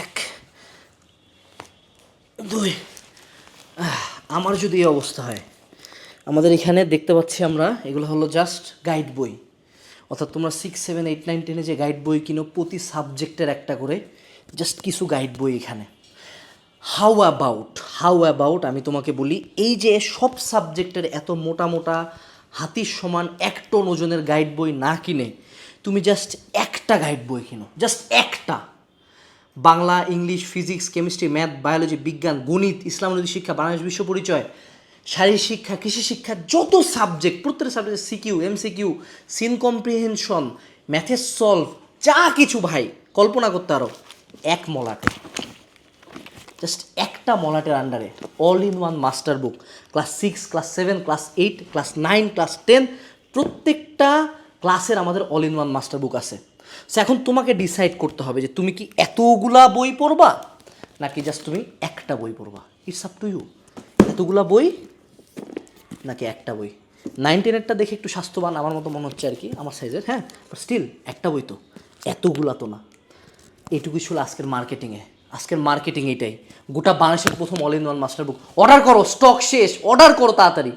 এক, দুই। আমার যদি এই অবস্থা হয়, আমাদের এখানে দেখতে পাচ্ছি আমরা, এগুলো হলো জাস্ট গাইড বই। অর্থাৎ তোমরা সিক্স সেভেন এইট নাইন টেনে যে গাইড বই কিনো, প্রতি সাবজেক্টের একটা করে জাস্ট কিছু গাইড বই এখানে। হাউ অ্যাবাউট হাউ অ্যাবাউট আমি তোমাকে বলি, এই যে সব সাবজেক্টের এত মোটা মোটা হাতির সমান এক টন ওজনের গাইড বই না কিনে, তুমি জাস্ট একটা গাইড বই কিনো জাস্ট একটা। Bangla, English physics chemistry math biology বিজ্ঞান, গণিত, ইসলাম নদী শিক্ষা, বাংলাদেশ বিশ্ব পরিচয়, শারীরিক শিক্ষা, কৃষি শিক্ষা, যত সাবজেক্ট প্রত্যেকটা subject CQ MCQ seen comprehension ম্যাথের সলভ যা কিছু ভাই, কল্পনা করতে আরও এক মলাটে। জাস্ট একটা মলাটের আন্ডারে all in one master book class six class seven class eight class nine class ten প্রত্যেকটা ক্লাসের আমাদের all in one master book আছে। সো এখন তোমাকে ডিসাইড করতে হবে যে তুমি কি এতগুলা বই পড়বা, নাকি জাস্ট তুমি একটা বই পড়বা? ইটস আপ টু ইউ এতগুলা বই, নাকি একটা বই? নাইনটিনেরটা দেখে একটু স্বাস্থ্যবান, আমার মতো মনে হচ্ছে আর কি, আমার সাইজের হ্যাঁ? স্টিল একটা বই তো, এতগুলা তো না। এইটুকুই ছিল আজকের মার্কেটিংয়ে আজকের মার্কেটিং এটাই গোটা বাংলাদেশের প্রথম all in one master book order করো স্টক শেষ। অর্ডার করো তাড়াতাড়ি।